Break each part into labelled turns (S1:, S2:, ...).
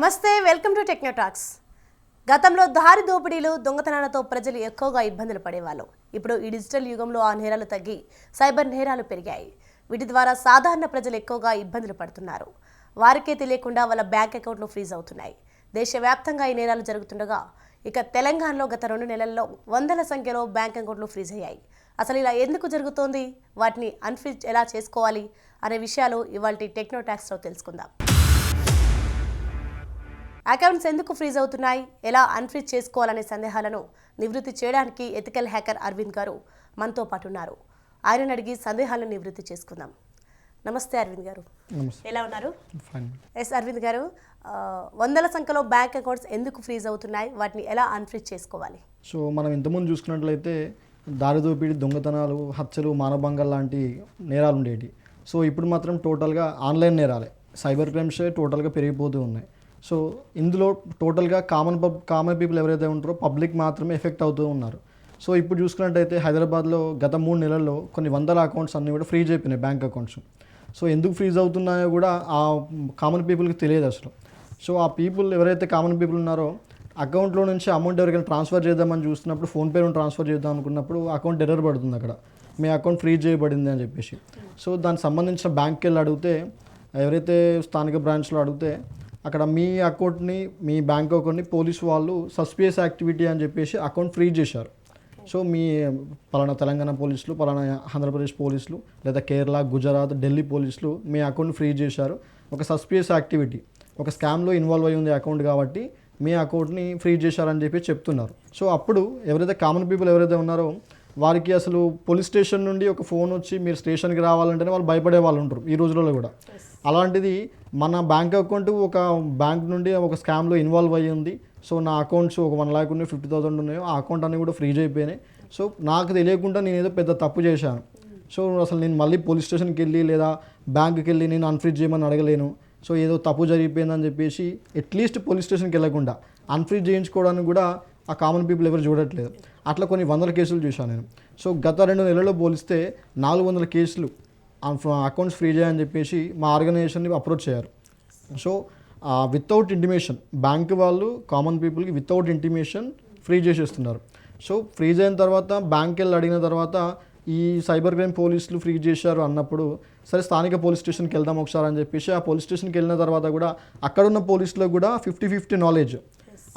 S1: నమస్తే welcome to టెక్నోటాక్స్ గతంలో దారి దోపిడీలు దొంగతనాలతో ప్రజలు ఎక్కువగా ఇబ్బందులు పడేవాళ్ళు. ఇప్పుడు ఈ డిజిటల్ యుగంలో ఆ నేరాలు తగ్గి సైబర్ నేరాలు పెరిగాయి. వీటి ద్వారా సాధారణ ప్రజలు ఎక్కువగా ఇబ్బందులు పడుతున్నారు. వారికే తెలియకుండా వాళ్ళ బ్యాంక్ అకౌంట్లు ఫ్రీజ్ అవుతున్నాయి. దేశవ్యాప్తంగా ఈ నేరాలు జరుగుతుండగా ఇక తెలంగాణలో గత రెండు నెలల్లో వందల సంఖ్యలో బ్యాంక్ అకౌంట్లు ఫ్రీజ్ అయ్యాయి. అసలు ఇలా ఎందుకు జరుగుతోంది? వాటిని అన్ఫ్రీజ్ ఎలా చేసుకోవాలి? అనే విషయాలు ఇవాళ టెక్నోటాక్స్లో తెలుసుకుందాం. అకౌంట్స్ ఎందుకు ఫ్రీజ్ అవుతున్నాయి? ఎలా అన్ఫ్రీజ్ చేసుకోవాలనే సందేహాలను నివృత్తి చేయడానికి ఎథికల్ హ్యాకర్ అరవింద్ గారు మనతో పాటు ఉన్నారు. ఆయనను అడిగి సందేహాలను నివృత్తి చేసుకుందాం. నమస్తే అరవింద్ గారు. ఎలా ఉన్నారు? ఎస్ అరవింద్ గారు వందల సంఖ్యలో బ్యాంక్ అకౌంట్స్ ఎందుకు ఫ్రీజ్ అవుతున్నాయి? వాటిని ఎలా అన్ఫ్రీజ్ చేసుకోవాలి?
S2: సో మనం ఇంతకుముందు చూసుకున్నట్లయితే దారి దోపిడీ దొంగతనాలు హత్యలు మానభంగాలు లాంటి నేరాలు ఉండేవి సో ఇప్పుడు మాత్రం టోటల్గా ఆన్లైన్ నేరాలే. సైబర్ క్రైమ్సే టోటల్గా పెరిగిపోతూ ఉన్నాయి. సో ఇందులో టోటల్గా కామన్ పబ్ కామన్ పీపుల్ ఎవరైతే ఉంటారో పబ్లిక్ మాత్రమే ఎఫెక్ట్ అవుతూ ఉన్నారు. సో ఇప్పుడు చూసుకున్నట్టయితే హైదరాబాద్లో గత మూడు నెలల్లో కొన్ని వందల అకౌంట్స్ అన్నీ కూడా ఫ్రీజ్ అయిపోయినాయి బ్యాంక్ అకౌంట్స్. సో ఎందుకు ఫ్రీజ్ అవుతున్నాయో కూడా ఆ కామన్ పీపుల్కి తెలియదు అసలు. సో ఆ పీపుల్ ఎవరైతే కామన్ పీపుల్ ఉన్నారో అకౌంట్లో నుంచి అమౌంట్ ఎవరికైనా ట్రాన్స్ఫర్ చేద్దామని చూస్తున్నప్పుడు ఫోన్పే నుండి ట్రాన్స్ఫర్ చేద్దాం అనుకున్నప్పుడు అకౌంట్ ఎర్రర్ పడుతుంది అక్కడ. మీ అకౌంట్ ఫ్రీజ్ చేయబడింది అని చెప్పేసి. సో దానికి సంబంధించిన బ్యాంక్కి వెళ్ళి అడిగితే ఎవరైతే స్థానిక బ్రాంచ్లో అడిగితే అక్కడ మీ అకౌంట్ని మీ బ్యాంక్ అకౌంట్ని పోలీస్ వాళ్ళు సస్పియస్ యాక్టివిటీ అని చెప్పేసి అకౌంట్ ఫ్రీజ్ చేశారు. సో మీ పలానా తెలంగాణ పోలీసులు పలానా ఆంధ్రప్రదేశ్ పోలీసులు లేదా కేరళ గుజరాత్ ఢిల్లీ పోలీసులు మీ అకౌంట్ ఫ్రీజ్ చేశారు. ఒక సస్పియస్ యాక్టివిటీ ఒక స్కామ్లో ఇన్వాల్వ్ అయి ఉంది అకౌంట్ కాబట్టి మీ అకౌంట్ని ఫ్రీజ్ చేశారని చెప్పి చెప్తున్నారు. సో అప్పుడు ఎవరైతే కామన్ పీపుల్ ఎవరైతే ఉన్నారో వారికి అసలు పోలీస్ స్టేషన్ నుండి ఒక ఫోన్ వచ్చి మీరు స్టేషన్కి రావాలంటేనే వాళ్ళు భయపడే వాళ్ళు ఉంటారు ఈ రోజులలో కూడా. అలాంటిది మన బ్యాంక్ అకౌంట్ ఒక బ్యాంక్ నుండి ఒక స్కామ్లో ఇన్వాల్వ్ అయ్యి ఉంది. సో నా అకౌంట్స్ ఒక వన్ ల్యాక్ ఉన్నాయి ఫిఫ్టీ థౌసండ్ ఉన్నాయో ఆ అకౌంట్ అన్నీ కూడా ఫ్రీజ్ అయిపోయినాయి. సో నాకు తెలియకుండా నేను ఏదో పెద్ద తప్పు చేశాను. సో అసలు నేను మళ్ళీ పోలీస్ స్టేషన్కి వెళ్ళి లేదా బ్యాంక్కి వెళ్ళి నేను అన్ఫ్రీజ్ చేయమని అడగలేను. సో ఏదో తప్పు జరిగిపోయిందని చెప్పేసి అట్లీస్ట్ పోలీస్ స్టేషన్కి వెళ్ళకుండా అన్ఫ్రీజ్ చేయించుకోవడానికి కూడా ఆ కామన్ పీపుల్ ఎవరు చూడట్లేదు. అట్లా కొన్ని వందల కేసులు చూశాను నేను. సో గత రెండు నెలల్లో పోలిస్తే నాలుగు వందల కేసులు అకౌంట్స్ ఫ్రీ చేయని చెప్పేసి మా ఆర్గనైజేషన్ని అప్రోచ్ చేయారు సో వితౌట్ ఇంటిమేషన్ బ్యాంక్ వాళ్ళు కామన్ పీపుల్కి వితౌట్ ఇంటిమేషన్ ఫ్రీ చేసేస్తున్నారు. సో ఫ్రీజ్ అయిన తర్వాత బ్యాంక్ వెళ్ళి అడిగిన తర్వాత ఈ సైబర్ క్రైమ్ పోలీసులు ఫ్రీ చేశారు అన్నప్పుడు సరే స్థానిక పోలీస్ స్టేషన్కి వెళ్దాం ఒకసారి అని చెప్పేసి ఆ పోలీస్ స్టేషన్కి వెళ్ళిన తర్వాత కూడా అక్కడ ఉన్న పోలీసులకు కూడా fifty fifty knowledge.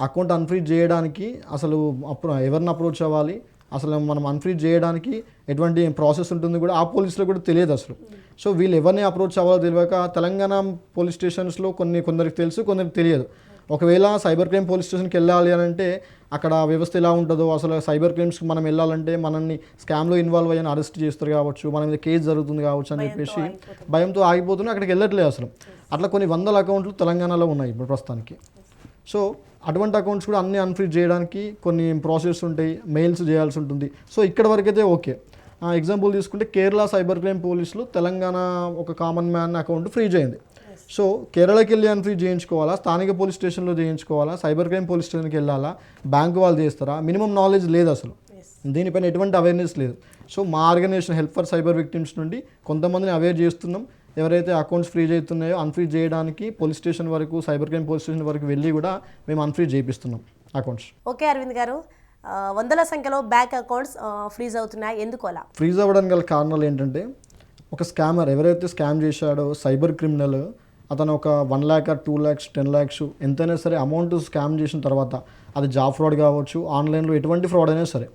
S2: Account unfreeze చేయడానికి అసలు అప్రో ఎవరిని అప్రోచ్ అవ్వాలి? అసలు మనం అన్ఫ్రీజ్ చేయడానికి ఎటువంటి ప్రాసెస్ ఉంటుంది కూడా ఆ పోలీసులకు కూడా తెలియదు అసలు. సో వీళ్ళు ఎవరిని అప్రోచ్ అవ్వాలో తెలియక తెలంగాణ పోలీస్ స్టేషన్స్లో కొన్ని కొందరికి తెలుసు కొందరికి తెలియదు. ఒకవేళ సైబర్ క్రైమ్ పోలీస్ స్టేషన్కి వెళ్ళాలి అని అంటే అక్కడ వ్యవస్థ ఎలా ఉంటుందో అసలు సైబర్ క్రైమ్స్కి మనం వెళ్ళాలంటే మనల్ని స్కామ్లో ఇన్వాల్వ్ అయ్యని అరెస్ట్ చేస్తారు కావచ్చు మన మీద కేసు జరుగుతుంది కావచ్చు అని చెప్పేసి భయంతో ఆగిపోతున్నా అక్కడికి వెళ్ళట్లేదు అసలు. అట్లా కొన్ని వందల అకౌంట్లు తెలంగాణలో ఉన్నాయి ఇప్పుడు ప్రస్తుతానికి. సో అటువంటి అకౌంట్స్ కూడా అన్ని అన్ఫ్రీజ్ చేయడానికి కొన్ని ప్రాసెస్ ఉంటాయి మెయిల్స్ చేయాల్సి ఉంటుంది. సో ఇక్కడ వరకైతే ఓకే. ఎగ్జాంపుల్ తీసుకుంటే కేరళ సైబర్ క్రైమ్ పోలీసులు తెలంగాణ ఒక కామన్ మ్యాన్ అకౌంట్ ఫ్రీజ్ అయింది సో కేరళకి వెళ్ళి అన్ఫ్రీజ్ చేయించుకోవాలా? స్థానిక పోలీస్ స్టేషన్లో చేయించుకోవాలా? సైబర్ క్రైమ్ పోలీస్ స్టేషన్కి వెళ్ళాలా? బ్యాంక్ వాళ్ళు చేస్తారా? మినిమం నాలెడ్జ్ లేదు అసలు. దీనిపైన ఎటువంటి అవేర్నెస్ లేదు. సో మా organisation help for cyber victims నుండి కొంతమందిని అవేర్ చేస్తున్నాం. ఎవరైతే అకౌంట్స్ ఫ్రీజ్ అవుతున్నాయో అన్ఫ్రీజ్ చేయడానికి పోలీస్ స్టేషన్ వరకు సైబర్ క్రైమ్ పోలీస్ స్టేషన్ వరకు వెళ్ళి కూడా మేము అన్ఫ్రీజ్ చేయిస్తున్నాం అకౌంట్స్
S1: ఓకే అరవింద్ గారు వందల సంఖ్యలో బ్యాంక్ అకౌంట్స్ ఫ్రీజ్ అవుతున్నాయి. ఎందుకు అలా?
S2: ఫ్రీజ్ అవ్వడానికి గల కారణాలు ఏంటంటే ఒక స్కామర్ ఎవరైతే స్కామ్ చేశాడో సైబర్ క్రిమినల్ అతను ఒక one lakh two lakhs ten lakhs ఎంతైనా సరే అమౌంట్ స్కామ్ చేసిన తర్వాత అది జాబ్ ఫ్రాడ్ కావచ్చు ఆన్లైన్లో ఎటువంటి ఫ్రాడ్ అయినా సరే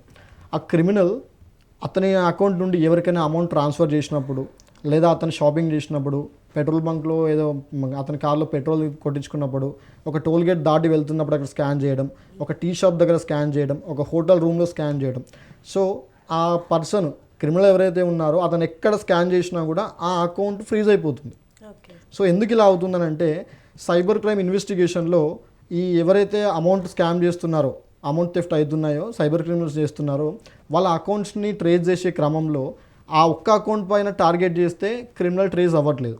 S2: ఆ క్రిమినల్ అతని అకౌంట్ నుండి ఎవరికైనా అమౌంట్ ట్రాన్స్ఫర్ చేసినప్పుడు లేదా అతను షాపింగ్ చేసినప్పుడు పెట్రోల్ బంక్లో ఏదో అతని కార్లో పెట్రోల్ కొట్టించుకున్నప్పుడు ఒక టోల్ గేట్ దాటి వెళ్తున్నప్పుడు అక్కడ స్కాన్ చేయడం ఒక టీ షాప్ దగ్గర స్కాన్ చేయడం ఒక హోటల్ రూమ్లో స్కాన్ చేయడం. సో ఆ పర్సన్ క్రిమినల్ ఎవరైతే ఉన్నారో అతను ఎక్కడ స్కాన్ చేసినా కూడా ఆ అకౌంట్ ఫ్రీజ్ అయిపోతుంది. సో ఎందుకు ఇలా అవుతుందనంటే సైబర్ క్రైమ్ ఇన్వెస్టిగేషన్లో ఈ ఎవరైతే అమౌంట్ స్కామ్ చేస్తున్నారో అమౌంట్ థెఫ్ట్ అవుతున్నాయో సైబర్ క్రిమినల్స్ చేస్తున్నారో వాళ్ళ అకౌంట్స్ని ట్రేస్ చేసే క్రమంలో ఆ ఒక్క అకౌంట్ పైన టార్గెట్ చేస్తే క్రిమినల్ ట్రేస్ అవ్వట్లేదు.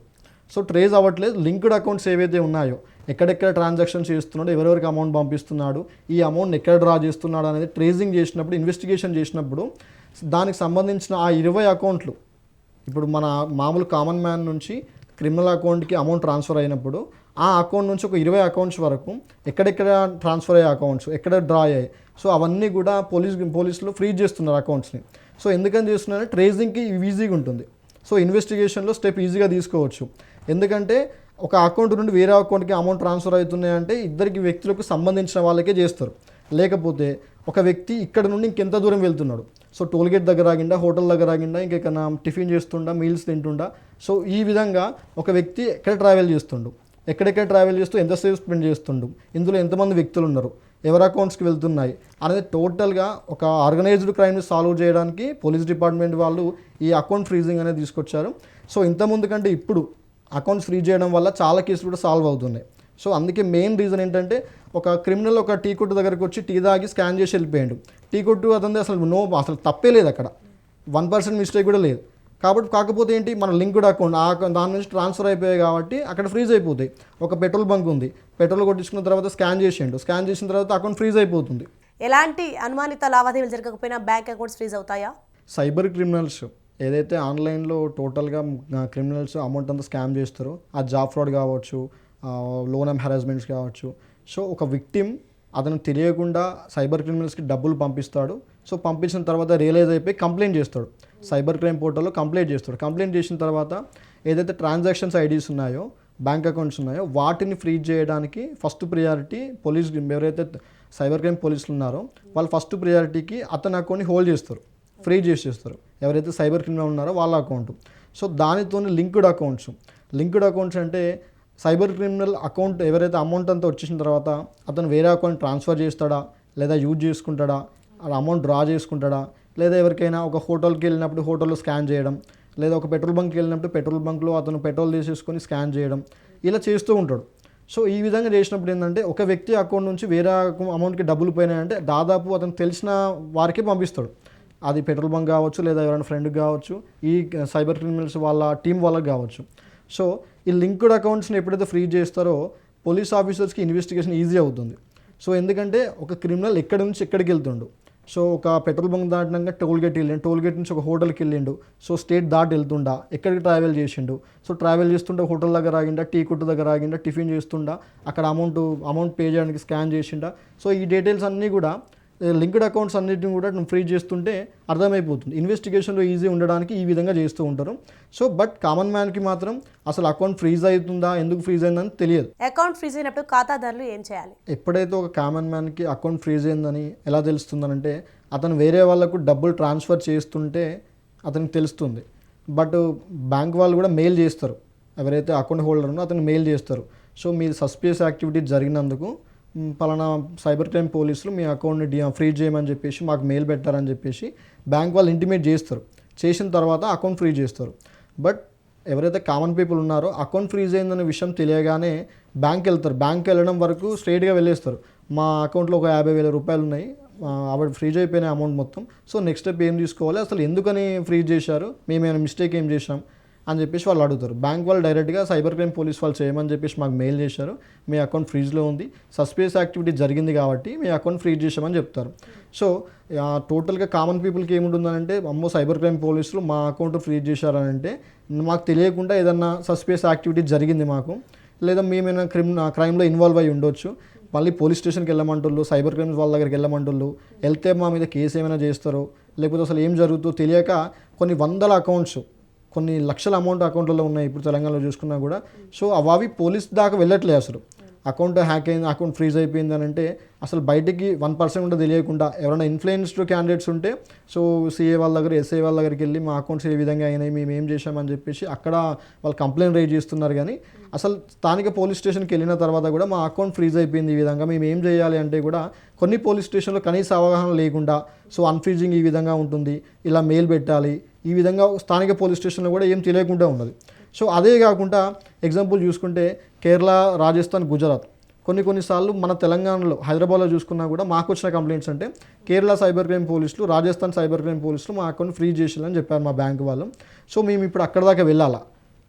S2: సో ట్రేస్ అవ్వట్లేదు. లింక్డ్ అకౌంట్స్ ఏవైతే ఉన్నాయో ఎక్కడెక్కడ ట్రాన్సాక్షన్స్ చేస్తున్నాడు ఎవరెవరికి అమౌంట్ పంపిస్తున్నాడు ఈ అమౌంట్ ఎక్కడ డ్రా చేస్తున్నాడు అనేది ట్రేసింగ్ చేసినప్పుడు ఇన్వెస్టిగేషన్ చేసినప్పుడు దానికి సంబంధించిన ఆ ఇరవై అకౌంట్లు ఇప్పుడు మన మామూలు కామన్ మ్యాన్ నుంచి క్రిమినల్ అకౌంట్కి అమౌంట్ ట్రాన్స్ఫర్ అయినప్పుడు ఆ అకౌంట్ నుంచి ఒక ఇరవై అకౌంట్స్ వరకు ఎక్కడెక్కడ ట్రాన్స్ఫర్ అయ్యే అకౌంట్స్ ఎక్కడ డ్రా అయ్యాయి. సో అవన్నీ కూడా పోలీస్ పోలీసులు ఫ్రీజ్ చేస్తున్నారు అకౌంట్స్ని. సో ఎందుకని చేస్తున్నారంటే ట్రేసింగ్కి ఈజీగా ఉంటుంది. సో ఇన్వెస్టిగేషన్లో స్టెప్ ఈజీగా తీసుకోవచ్చు. ఎందుకంటే ఒక అకౌంట్ నుండి వేరే అకౌంట్కి అమౌంట్ ట్రాన్స్ఫర్ అవుతున్నాయంటే ఇద్దరికి వ్యక్తులకు సంబంధించిన వాళ్ళకే చేస్తారు. లేకపోతే ఒక వ్యక్తి ఇక్కడ నుండి ఇంకెంత దూరం వెళ్తున్నాడు. సో టోల్గేట్ దగ్గర ఆగిండా హోటల్ దగ్గర ఆగిండా ఇంకెక్కడ టిఫిన్ చేస్తుండా మీల్స్ తింటుండా. సో ఈ విధంగా ఒక వ్యక్తి ఎక్కడ ట్రావెల్ చేస్తుండు? ఎక్కడెక్కడ ట్రావెల్ చేస్తూ ఎంతసేపు స్పెండ్ చేస్తుండు? ఇందులో ఎంతమంది వ్యక్తులు ఉన్నారు? ఎవరి అకౌంట్స్కి వెళ్తున్నాయి అనేది టోటల్గా ఒక ఆర్గనైజ్డ్ క్రైమ్ని సాల్వ్ చేయడానికి పోలీస్ డిపార్ట్మెంట్ వాళ్ళు ఈ అకౌంట్ ఫ్రీజింగ్ అనేది తీసుకొచ్చారు. సో ఇంతకుముందు కంటే ఇప్పుడు అకౌంట్స్ ఫ్రీ చేయడం వల్ల చాలా కేసులు కూడా సాల్వ్ అవుతున్నాయి. సో అందుకే మెయిన్ రీజన్ ఏంటంటే ఒక క్రిమినల్ ఒక టీ కొట్టు దగ్గరకు వచ్చి టీ తాగి స్కాన్ చేసి వెళ్ళిపోయాడు. టీ కొట్టు అతని అసలు నో అసలు తప్పే లేదు అక్కడ. వన్ పర్సెంట్ మిస్టేక్ కూడా లేదు. కాబట్టి కాకపోతే ఏంటి మన లింక్డ్ అకౌంట్ ఆ దాని నుంచి ట్రాన్స్ఫర్ అయిపోయాయి కాబట్టి అక్కడ ఫ్రీజ్ అయిపోతాయి ఒక పెట్రోల్ బంక్ ఉంది. పెట్రోల్ కొట్టించుకున్న తర్వాత స్కాన్ చేసిండు. స్కాన్ చేసిన తర్వాత అకౌంట్ ఫ్రీజ్ అయిపోతుంది.
S1: ఎలాంటి అనుమానిత లావాదేవీలు జరగకపోయినా బ్యాంక్ అకౌంట్స్ ఫ్రీజ్ అవుతాయా?
S2: సైబర్ క్రిమినల్స్ ఏదైతే ఆన్లైన్లో టోటల్గా క్రిమినల్స్ అమౌంట్ అంతా స్కామ్ చేస్తారో ఆ జాబ్ ఫ్రాడ్ కావచ్చు లోన్ అండ్ హెరాస్మెంట్స్ కావచ్చు. సో ఒక విక్టిమ్ అతను తెలియకుండా సైబర్ క్రిమినల్స్కి డబ్బులు పంపిస్తాడు. సో పంపించిన తర్వాత రియలైజ్ అయిపోయి కంప్లైంట్ చేస్తాడు. సైబర్ క్రైమ్ పోర్టల్లో కంప్లైంట్ చేస్తాడు కంప్లైంట్ చేసిన తర్వాత ఏదైతే ట్రాన్సాక్షన్స్ ఐడీస్ ఉన్నాయో బ్యాంక్ అకౌంట్స్ ఉన్నాయో వాటిని ఫ్రీజ్ చేయడానికి ఫస్ట్ ప్రియారిటీ పోలీస్ ఎవరైతే సైబర్ క్రైమ్ పోలీసులు ఉన్నారో వాళ్ళు ఫస్ట్ ప్రియారిటీకి అతని అకౌంట్ని హోల్డ్ చేస్తారు. ఫ్రీ చేసేస్తారు ఎవరైతే సైబర్ క్రిమినల్ ఉన్నారో వాళ్ళ అకౌంట్. సో దానితో లింక్డ్ అకౌంట్స్. లింక్డ్ అకౌంట్స్ అంటే సైబర్ క్రిమినల్ అకౌంట్ ఎవరైతే అమౌంట్ అంతా వచ్చేసిన తర్వాత అతను వేరే అకౌంట్ ట్రాన్స్ఫర్ చేస్తాడా? లేదా యూజ్ చేసుకుంటాడా? అమౌంట్ డ్రా చేసుకుంటాడా? లేదా ఎవరికైనా ఒక హోటల్కి వెళ్ళినప్పుడు హోటల్లో స్కాన్ చేయడం లేదా ఒక పెట్రోల్ బంక్కి వెళ్ళినప్పుడు పెట్రోల్ బంక్లో అతను పెట్రోల్ తీసేసుకొని స్కాన్ చేయడం ఇలా చేస్తూ ఉంటాడు. సో ఈ విధంగా చేసినప్పుడు ఏంటంటే ఒక వ్యక్తి అకౌంట్ నుంచి వేరే అమౌంట్కి డబ్బులు పోయినాయంటే దాదాపు అతను తెలిసిన వారికే పంపిస్తాడు. అది పెట్రోల్ బంక్ కావచ్చు లేదా ఎవరైనా ఫ్రెండ్కి కావచ్చు ఈ సైబర్ క్రిమినల్స్ వాళ్ళ టీం వాళ్ళకి కావచ్చు. సో ఈ లింక్డ్ అకౌంట్స్ని ఎప్పుడైతే ఫ్రీ చేస్తారో పోలీస్ ఆఫీసర్స్కి ఇన్వెస్టిగేషన్ ఈజీ అవుతుంది. సో ఎందుకంటే ఒక క్రిమినల్ ఎక్కడి నుంచి ఎక్కడికి వెళ్తుండు? సో ఒక పెట్రోల్ బంక్ దాటినాక టోల్ గేట్ వెళ్ళిండు. టోల్ గేట్ నుంచి ఒక హోటల్కి వెళ్ళిండు. సో స్టేట్ దాటి వెళ్తుండా. ఎక్కడికి ట్రావెల్ చేసిండు? సో ట్రావెల్ చేస్తుంటే హోటల్ దగ్గర ఆగిండా టీ కొట్టు దగ్గర ఆగిండా టిఫిన్ చేస్తుండా. అక్కడ అమౌంట్ అమౌంట్ పే చేయడానికి స్కాన్ చేసిండా. సో ఈ డీటెయిల్స్ అన్నీ కూడా లింక్డ్ అకౌంట్స్ అన్నిటిని కూడా ఫ్రీ చేస్తుంటే అర్థమైపోతుంది. ఇన్వెస్టిగేషన్లో ఈజీ ఉండడానికి ఈ విధంగా చేస్తూ ఉంటారు. సో బట్ కామన్ మ్యాన్కి మాత్రం అసలు అకౌంట్ ఫ్రీజ్ అవుతుందా ఎందుకు ఫ్రీజ్ అయిందని తెలియదు.
S1: అకౌంట్ ఫ్రీజ్ అయినప్పుడు ఖాతాదారులు ఏం చేయాలి?
S2: ఎప్పుడైతే ఒక కామన్ మ్యాన్కి అకౌంట్ ఫ్రీజ్ అయిందని ఎలా తెలుస్తుందనంటే అతను వేరే వాళ్ళకు డబ్బులు ట్రాన్స్ఫర్ చేస్తుంటే అతనికి తెలుస్తుంది. బట్ బ్యాంక్ వాళ్ళు కూడా మెయిల్ చేస్తారు. ఎవరైతే అకౌంట్ హోల్డర్ ఉన్నారో అతను మెయిల్ చేస్తారు. సో మీ సస్పియస్ యాక్టివిటీ జరిగినందుకు పలానా సైబర్ క్రైమ్ పోలీసులు మీ అకౌంట్ని డి ఫ్రీజ్ చేయమని చెప్పేసి మాకు మెయిల్ పెట్టారని చెప్పేసి బ్యాంక్ వాళ్ళు ఇంటిమేట్ చేస్తారు. చేసిన తర్వాత అకౌంట్ ఫ్రీజ్ చేస్తారు. బట్ ఎవరైతే కామన్ పీపుల్ ఉన్నారో అకౌంట్ ఫ్రీజ్ అయిందనే విషయం తెలియగానే బ్యాంక్ వెళ్తారు. బ్యాంక్ వెళ్ళడం వరకు స్ట్రైట్గా వెళ్ళేస్తారు. మా అకౌంట్లో ఒక యాభై వేల రూపాయలు ఉన్నాయి. ఆవిడ ఫ్రీజ్ అయిపోయిన అమౌంట్ మొత్తం. సో నెక్స్ట్ స్టెప్ ఏం తీసుకోవాలి? అసలు ఎందుకని ఫ్రీజ్ చేశారు? మేము ఏమైనా మిస్టేక్ ఏం చేశాం? అని చెప్పేసి వాళ్ళు అడుగుతారు. బ్యాంక్ వాళ్ళు డైరెక్ట్గా సైబర్ క్రైమ్ పోలీస్ వాళ్ళు చేయమని చెప్పేసి మాకు మెయిల్ చేశారు. మీ అకౌంట్ ఫ్రీజ్లో ఉంది. సస్పీస్ యాక్టివిటీ జరిగింది కాబట్టి మీ అకౌంట్ ఫ్రీజ్ చేసామని చెప్తారు. సో టోటల్గా కామన్ పీపుల్కి ఏముంటుందంటే అమ్మో సైబర్ క్రైమ్ పోలీసులు మా అకౌంట్ ఫ్రీజ్ చేశారంటే మాకు తెలియకుండా ఏదన్నా సస్పీస్ యాక్టివిటీ జరిగింది మాకు. లేదా మేమైనా క్రిమ్ క్రైమ్లో ఇన్వాల్వ్ అయి ఉండొచ్చు. మళ్ళీ పోలీస్ స్టేషన్కి వెళ్ళమంటుళ్ళు సైబర్ క్రైమ్స్ వాళ్ళ దగ్గరికి వెళ్ళమంటుళ్ళు వెళ్తే మా మీద కేసు ఏమైనా చేస్తారో లేకపోతే అసలు ఏం జరుగుతుందో తెలియక కొన్ని వందల అకౌంట్స్ కొన్ని లక్షల అమౌంట్ అకౌంట్లలో ఉన్నాయి ఇప్పుడు తెలంగాణలో చూసుకున్నా కూడా. సో అవి పోలీస్ దాకా వెళ్ళట్లేదు అసలు. అకౌంట్ హ్యాక్ అయింది అకౌంట్ ఫ్రీజ్ అయిపోయింది అని అంటే అసలు బయటికి వన్ పర్సెంట్ కూడా తెలియకుండా ఎవరైనా ఇన్ఫ్లుయెన్స్డ్ క్యాండిడేట్స్ ఉంటే సో సిఏ వాళ్ళ దగ్గర ఎస్ఏ వాళ్ళ దగ్గరికి వెళ్ళి మా అకౌంట్స్ ఏ విధంగా అయినాయి మేము ఏం చేశామని చెప్పేసి అక్కడ వాళ్ళు కంప్లైంట్ రైజ్ చేస్తున్నారు కానీ అసలు స్థానిక పోలీస్ స్టేషన్కి వెళ్ళిన తర్వాత కూడా మా అకౌంట్ ఫ్రీజ్ అయిపోయింది ఈ విధంగా. మేము ఏం చేయాలి అంటే కూడా కొన్ని పోలీస్ స్టేషన్లో కనీస అవగాహన లేకుండా సో అన్ఫ్రీజింగ్ ఈ విధంగా ఉంటుంది. ఇలా మెయిల్ పెట్టాలి ఈ విధంగా స్థానిక పోలీస్ స్టేషన్లో కూడా ఏం తెలియకుండా ఉన్నది. సో అదే కాకుండా ఎగ్జాంపుల్ చూసుకుంటే కేరళ రాజస్థాన్ గుజరాత్. కొన్ని కొన్నిసార్లు మన తెలంగాణలో హైదరాబాద్లో చూసుకున్నా కూడా మాకు వచ్చిన కంప్లైంట్స్ అంటే కేరళ సైబర్ క్రైమ్ పోలీసులు రాజస్థాన్ సైబర్ క్రైమ్ పోలీసులు మా అకౌంట్ ఫ్రీ చేసేయాలని చెప్పారు మా బ్యాంక్ వాళ్ళు. సో మేము ఇప్పుడు అక్కడ దాకా వెళ్ళాలా?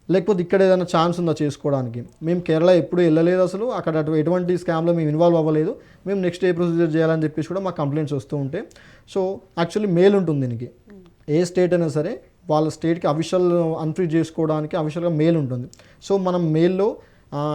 S2: లేకపోతే ఇక్కడ ఏదైనా ఛాన్స్ ఉందా చేసుకోవడానికి? మేము కేరళ ఎప్పుడు వెళ్ళలేదు అసలు. అక్కడ అటు ఎటువంటి స్కామ్లో మేము ఇన్వాల్వ్ అవ్వలేదు. మేము నెక్స్ట్ ఏ ప్రొసీజర్ చేయాలని చెప్పేసి కూడా మా కంప్లైంట్స్ వస్తూ ఉంటాయి సో యాక్చువల్లీ మెయిల్ ఉంటుంది దీనికి. ఏ స్టేట్ అయినా సరే వాళ్ళ స్టేట్కి అఫీషియల్ అన్ఫ్రీ చేసుకోవడానికి అఫీషియల్గా మెయిల్ ఉంటుంది. సో మనం మెయిల్లో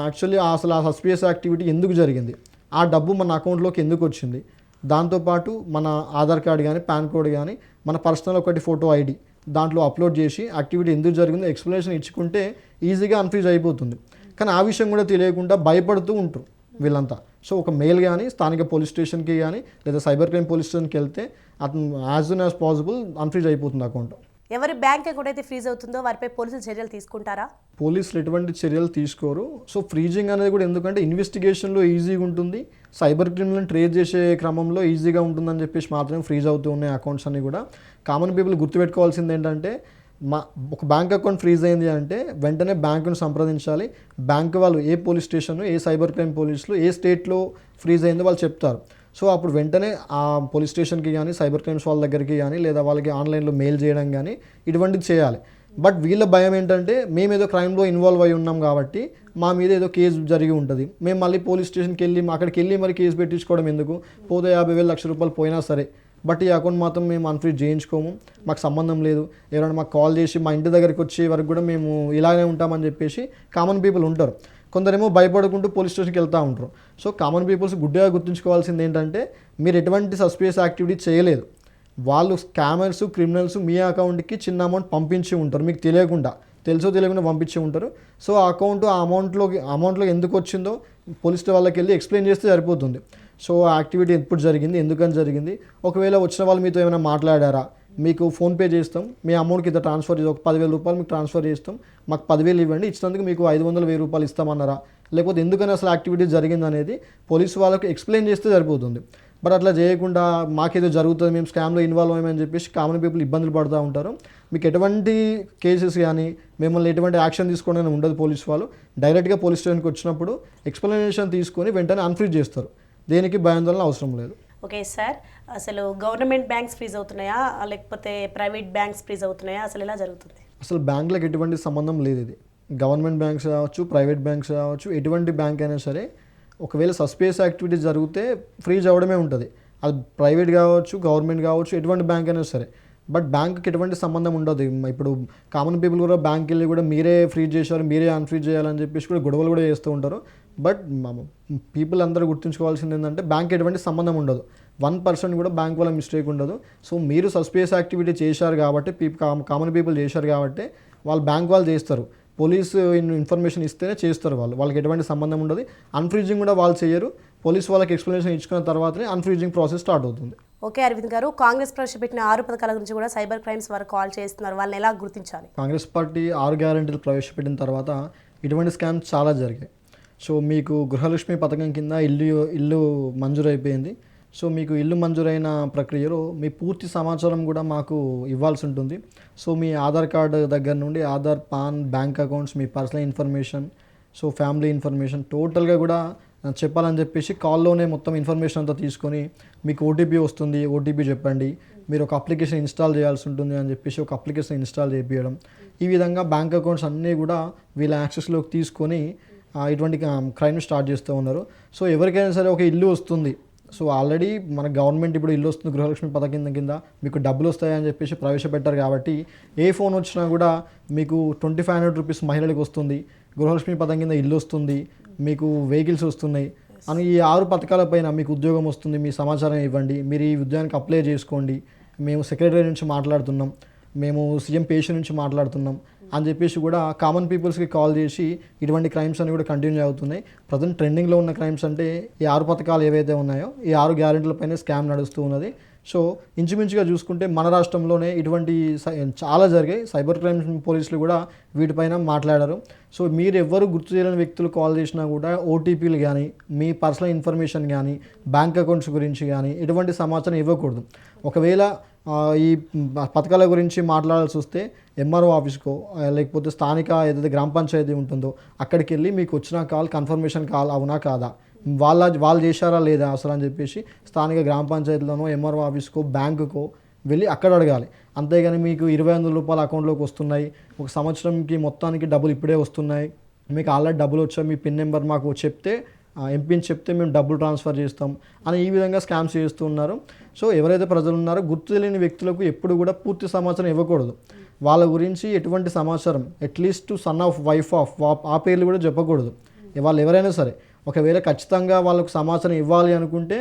S2: యాక్చువల్లీ అసలు ఆ సస్పియస్ యాక్టివిటీ ఎందుకు జరిగింది? ఆ డబ్బు మన అకౌంట్లోకి ఎందుకు వచ్చింది? దాంతోపాటు మన ఆధార్ కార్డ్ కానీ పాన్ కార్డ్ కానీ మన పర్సనల్ ఒకటి ఫోటో ఐడి దాంట్లో అప్లోడ్ చేసి యాక్టివిటీ ఎందుకు జరిగిందో ఎక్స్ప్లెనేషన్ ఇచ్చుకుంటే ఈజీగా అన్ఫ్రీజ్ అయిపోతుంది. కానీ ఆ విషయం కూడా తెలియకుండా భయపడుతూ ఉంటారు వీళ్ళంతా. సో ఒక మెయిల్ కానీ స్థానిక పోలీస్ స్టేషన్కి కానీ లేదా సైబర్ క్రైమ్ పోలీస్ స్టేషన్కి వెళ్తే అతను as soon as possible unfreeze అయిపోతుంది అకౌంట్
S1: ఎవరి బ్యాంక్ అకౌంట్ అయితే ఫ్రీజ్ అవుతుందో వారిపై పోలీసులు చర్యలు తీసుకుంటారా?
S2: పోలీసులు ఎటువంటి చర్యలు తీసుకోరు. సో ఫ్రీజింగ్ అనేది కూడా ఎందుకంటే ఇన్వెస్టిగేషన్లో ఈజీగా ఉంటుంది. సైబర్ క్రిమినల్ ట్రేస్ చేసే క్రమంలో ఈజీగా ఉంటుందని చెప్పేసి మాత్రమే ఫ్రీజ్ అవుతూ ఉన్నాయి అకౌంట్స్ అన్ని కూడా. కామన్ పీపుల్ గుర్తుపెట్టుకోవాల్సింది ఏంటంటే మా ఒక బ్యాంక్ అకౌంట్ ఫ్రీజ్ అయింది అంటే వెంటనే బ్యాంకును సంప్రదించాలి. బ్యాంక్ వాళ్ళు ఏ పోలీస్ స్టేషన్ ఏ సైబర్ క్రైమ్ పోలీసులు ఏ స్టేట్లో ఫ్రీజ్ అయిందో వాళ్ళు చెప్తారు. సో అప్పుడు వెంటనే ఆ పోలీస్ స్టేషన్కి కానీ సైబర్ క్రైమ్స్ వాళ్ళ దగ్గరికి కానీ లేదా వాళ్ళకి ఆన్లైన్లో మెయిల్ చేయడం కానీ ఇటువంటిది చేయాలి. బట్ వీళ్ళ భయం ఏంటంటే మేము ఏదో క్రైమ్లో ఇన్వాల్వ్ అయి ఉన్నాం కాబట్టి మా మీద ఏదో కేసు జరిగి ఉంటుంది. మేము మళ్ళీ పోలీస్ స్టేషన్కి వెళ్ళి అక్కడికి వెళ్ళి మరి కేసు పెట్టించుకోవడం ఎందుకు? పోతే యాభై వేలు లక్ష రూపాయలు పోయినా సరే బట్ ఈ అకౌంట్ మాత్రం మేము అన్ఫ్రీజ్ చేయించుకోము. మాకు సంబంధం లేదు. ఎవరైనా మాకు కాల్ చేసి మా ఇంటి దగ్గరికి వచ్చే వరకు కూడా మేము ఇలాగే ఉంటామని చెప్పేసి కామన్ పీపుల్ ఉంటారు. కొందరేమో భయపడుకుంటూ పోలీస్ స్టేషన్కి వెళ్తూ ఉంటారు. సో కామన్ పీపుల్స్ గుడ్డిగా గుర్తుంచుకోవాల్సింది ఏంటంటే మీరు ఎటువంటి సస్పియస్ యాక్టివిటీ చేయలేదు. వాళ్ళు స్కామర్స్ క్రిమినల్స్ మీ అకౌంట్కి చిన్న అమౌంట్ పంపించి ఉంటారు. మీకు తెలియకుండా తెలుసో తెలియకుండా పంపించి ఉంటారు. సో ఆ అకౌంట్ ఆ అమౌంట్లోకి అమౌంట్లో ఎందుకు వచ్చిందో పోలీస్ వాళ్ళకి వెళ్ళి ఎక్స్ప్లెయిన్ చేస్తే సరిపోతుంది. సో ఆ యాక్టివిటీ ఎప్పుడు జరిగింది? ఎందుకని జరిగింది? ఒకవేళ వచ్చిన వాళ్ళు మీతో ఏమైనా మాట్లాడారా? మీకు ఫోన్పే చేస్తాం. మీ అమౌంట్కి ఇంత ట్రాన్స్ఫర్ చేసి ఒక పదివేల రూపాయలు మీకు ట్రాన్స్ఫర్ చేస్తాం. మాకు పదివేలు ఇవ్వండి. ఇచ్చినందుకు మీకు ఐదు వందల వెయ్యి రూపాయలు ఇస్తామన్నారా? లేకపోతే ఎందుకని అసలు యాక్టివిటీ జరిగింది అనేది పోలీసు వాళ్ళకి ఎక్స్ప్లెయిన్ చేస్తే సరిపోతుంది. బట్ అట్లా చేయకుండా మాకేదో జరుగుతుంది మేము స్కామ్లో ఇన్వాల్వ్ అయ్యామని చెప్పేసి కామన్ పీపుల్ ఇబ్బందులు పడుతూ ఉంటారు. మీకు ఎటువంటి కేసెస్ కానీ మిమ్మల్ని ఎటువంటి యాక్షన్ తీసుకోవడం ఉండదు పోలీస్ వాళ్ళు. డైరెక్ట్గా పోలీస్ స్టేషన్కి వచ్చినప్పుడు ఎక్స్ప్లెనేషన్ తీసుకొని వెంటనే అన్ఫ్రీజ్ చేస్తారు. దేనికి భయాందోళన అవసరం లేదు.
S1: ఓకే సార్ అసలు గవర్నమెంట్ బ్యాంక్స్ ఫ్రీజ్ అవుతున్నాయా? లేకపోతే ప్రైవేట్ బ్యాంక్స్ ఫ్రీజ్ అవుతున్నాయా? అసలు ఎలా జరుగుతుంది?
S2: అసలు బ్యాంకులకు ఎటువంటి సంబంధం లేదు ఇది. గవర్నమెంట్ బ్యాంక్స్ కావచ్చు ప్రైవేట్ బ్యాంక్స్ కావచ్చు ఎటువంటి బ్యాంక్ అయినా సరే ఒకవేళ సస్పియస్ యాక్టివిటీ జరిగితే ఫ్రీజ్ అవ్వడమే ఉంటుంది. అది ప్రైవేట్ కావచ్చు గవర్నమెంట్ కావచ్చు ఎటువంటి బ్యాంక్ అయినా సరే. బట్ బ్యాంక్కి ఎటువంటి సంబంధం ఉండదు. ఇప్పుడు కామన్ పీపుల్ కూడా బ్యాంక్ వెళ్ళి కూడా మీరే ఫ్రీజ్ చేశారు మీరే అన్ఫ్రీజ్ చేయాలని చెప్పేసి కూడా గొడవలు కూడా చేస్తూ ఉంటారు. బట్ పీపుల్ అందరూ గుర్తుంచుకోవాల్సింది ఏంటంటే బ్యాంక్ ఎటువంటి సంబంధం ఉండదు. వన్ పర్సెంట్ కూడా బ్యాంక్ వల్ల మిస్టేక్ ఉండదు. సో మీరు సస్పియస్ యాక్టివిటీ చేశారు కాబట్టి పీప్ కామన్ పీపుల్ చేశారు కాబట్టి వాళ్ళు బ్యాంక్ వాళ్ళు చేస్తారు. పోలీస్ ఇన్ఫర్మేషన్ ఇస్తేనే చేస్తారు వాళ్ళు. వాళ్ళకి ఎటువంటి సంబంధం ఉండదు. అన్ఫ్రీజింగ్ కూడా వాళ్ళు చేయరు. పోలీస్ వాళ్ళకి ఎక్స్ప్లెనేషన్ ఇచ్చుకున్న తర్వాతనే అన్ఫ్రీజింగ్ ప్రాసెస్ స్టార్ట్ అవుతుంది.
S1: ఓకే అరవింద్ గారు కాంగ్రెస్ ప్రవేశపెట్టిన ఆరు పథకాల గురించి కూడా సైబర్ క్రైమ్స్ వారు కాల్ చేస్తున్నారు. వాళ్ళని ఎలా గుర్తించాలి?
S2: కాంగ్రెస్ పార్టీ ఆరు గ్యారెంటీలు ప్రవేశపెట్టిన తర్వాత ఇటువంటి స్కామ్స్ చాలా జరిగాయి. సో మీకు గృహలక్ష్మి పథకం కింద ఇల్లు ఇల్లు మంజూరైపోయింది. సో మీకు ఇల్లు మంజూరైన ప్రక్రియలో మీ పూర్తి సమాచారం కూడా మాకు ఇవ్వాల్సి ఉంటుంది. సో మీ ఆధార్ కార్డు దగ్గర నుండి ఆధార్ పాన్ బ్యాంక్ అకౌంట్స్ మీ personal information so family information టోటల్గా కూడా చెప్పాలని చెప్పేసి కాల్లోనే మొత్తం ఇన్ఫర్మేషన్ అంతా తీసుకొని మీకు ఓటీపీ వస్తుంది. ఓటీపీ చెప్పండి. మీరు ఒక అప్లికేషన్ ఇన్స్టాల్ చేయాల్సి ఉంటుంది అని చెప్పేసి ఒక అప్లికేషన్ ఇన్స్టాల్ చేయించడం ఈ విధంగా బ్యాంక్ అకౌంట్స్ అన్నీ కూడా వీళ్ళ యాక్సెస్లోకి తీసుకొని ఇటువంటి క్రైమ్ స్టార్ట్ చేస్తూ ఉన్నారు. సో ఎవరికైనా సరే ఒక ఇల్లు వస్తుంది. సో ఆల్రెడీ మన గవర్నమెంట్ ఇప్పుడు ఇల్లు వస్తుంది గృహలక్ష్మి పథకం కింద మీకు డబ్బులు వస్తాయని చెప్పేసి ప్రవేశపెట్టారు కాబట్టి ఏ ఫోన్ వచ్చినా కూడా మీకు ట్వంటీ ఫైవ్ హండ్రెడ్ రూపీస్ మహిళలకు వస్తుంది. గృహలక్ష్మి పథకం కింద ఇల్లు వస్తుంది. మీకు వెహికల్స్ వస్తున్నాయి. అని ఈ ఆరు పథకాలపైన మీకు ఉద్యోగం వస్తుంది మీ సమాచారం ఇవ్వండి. మీరు ఈ ఉద్యోగానికి అప్లై చేసుకోండి. మేము సెక్రటరీ నుంచి మాట్లాడుతున్నాం. మేము సీఎం పేషెంట్ నుంచి మాట్లాడుతున్నాం. అని చెప్పేసి కూడా కామన్ పీపుల్స్కి కాల్ చేసి ఇటువంటి క్రైమ్స్ అని కూడా కంటిన్యూ అవుతున్నాయి. ప్రజెంట్ ట్రెండింగ్లో ఉన్న క్రైమ్స్ అంటే ఈ ఆరు పథకాలు ఏవైతే ఉన్నాయో ఈ ఆరు గ్యారెంటీలపైన స్కామ్ నడుస్తూ ఉన్నది. సో ఇంచుమించుగా చూసుకుంటే మన రాష్ట్రంలోనే ఇటువంటి సై- చాలా జరిగాయి. సైబర్ క్రైమ్ పోలీసులు కూడా వీటిపైన మాట్లాడారు. సో మీరు ఎవ్వరు గుర్తు చేయలేని వ్యక్తులు కాల్ చేసినా కూడా ఓటీపీలు కానీ మీ పర్సనల్ ఇన్ఫర్మేషన్ కానీ బ్యాంక్ అకౌంట్స్ గురించి కానీ ఎటువంటి సమాచారం ఇవ్వకూడదు. ఒకవేళ ఈ పథకాల గురించి మాట్లాడాల్సి వస్తే ఎంఆర్ఓ ఆఫీస్కో లేకపోతే స్థానిక ఏదైతే గ్రామ పంచాయతీ ఉంటుందో అక్కడికి వెళ్ళి మీకు వచ్చిన కాల్ కన్ఫర్మేషన్ కాల్ అవునా కాదా? వాళ్ళ వాళ్ళు చేశారా లేదా అసలు అని చెప్పేసి స్థానిక గ్రామ పంచాయతీలోనో ఎంఆర్ఓ ఆఫీస్కో బ్యాంకుకో వెళ్ళి అక్కడ అడగాలి. అంతేగాని మీకు ఇరవై వందల రూపాయలు అకౌంట్లోకి వస్తున్నాయి. ఒక సంవత్సరంకి మొత్తానికి డబ్బులు ఇప్పుడే వస్తున్నాయి. మీకు ఆల్రెడీ డబ్బులు వచ్చా మీ పిన్ నెంబర్ మాకు చెప్తే ఎంపీని చెప్తే మేము డబ్బులు ట్రాన్స్ఫర్ చేస్తాం అని ఈ విధంగా స్కామ్స్ చేస్తూ ఉన్నారు. సో ఎవరైతే ప్రజలు ఉన్నారో గుర్తు తెలియని వ్యక్తులకు ఎప్పుడు కూడా పూర్తి సమాచారం ఇవ్వకూడదు. వాళ్ళ గురించి ఎటువంటి సమాచారం at least son of wife of ఆ పేర్లు కూడా చెప్పకూడదు. వాళ్ళు ఎవరైనా సరే ఒకవేళ ఖచ్చితంగా వాళ్ళకు సమాచారం ఇవ్వాలి అనుకుంటే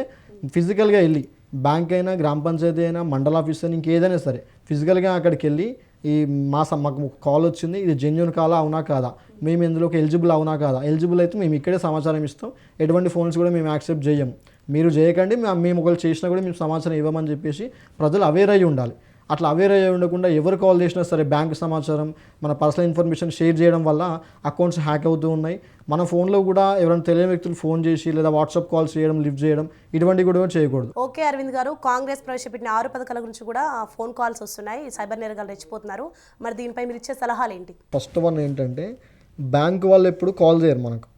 S2: ఫిజికల్గా వెళ్ళి బ్యాంక్ అయినా గ్రామ పంచాయతీ అయినా మండల ఆఫీస్ అయినా ఇంకేదైనా సరే ఫిజికల్గా అక్కడికి వెళ్ళి ఈ మా స- మాకు కాల్ వచ్చింది. ఇది జెన్యున్ కాలా అవునా కాదా? మేము ఇందులోకి ఎలిజిబుల్ అవునా కాదా? ఎలిజిబుల్ అయితే మేము ఇక్కడే సమాచారం ఇస్తాం. ఎటువంటి ఫోన్స్ కూడా మేము యాక్సెప్ట్ చేయము. మీరు చేయకండి మేము మేము ఒకళ్ళు చేసినా కూడా మేము సమాచారం ఇవ్వమని చెప్పేసి ప్రజలు అవేర్ అయ్యి ఉండాలి. అట్లా అవేర్ అయ్యి ఉండకుండా ఎవరు కాల్ చేసినా సరే బ్యాంక్ సమాచారం మన పర్సనల్ ఇన్ఫర్మేషన్ షేర్ చేయడం వల్ల అకౌంట్స్ హ్యాక్ అవుతూ ఉన్నాయి. మన ఫోన్లో కూడా ఎవరైనా తెలియని వ్యక్తులు ఫోన్ చేసి లేదా వాట్సాప్ కాల్స్ చేయడం లిఫ్ట్ చేయడం ఇటువంటివి కూడా చేయకూడదు.
S1: ఓకే అరవింద్ గారు కాంగ్రెస్ ప్రవేశపెట్టిన ఆరు పథకాల గురించి కూడా ఫోన్ కాల్స్ వస్తున్నాయి. సైబర్ నేరగాలు రెచ్చిపోతున్నారు. మరి దీనిపై మీరు ఇచ్చే సలహాలు ఏంటి?
S2: ఫస్ట్ వన్ ఏంటంటే బ్యాంక్ వాళ్ళు ఎప్పుడు కాల్ చేయరు మనకు.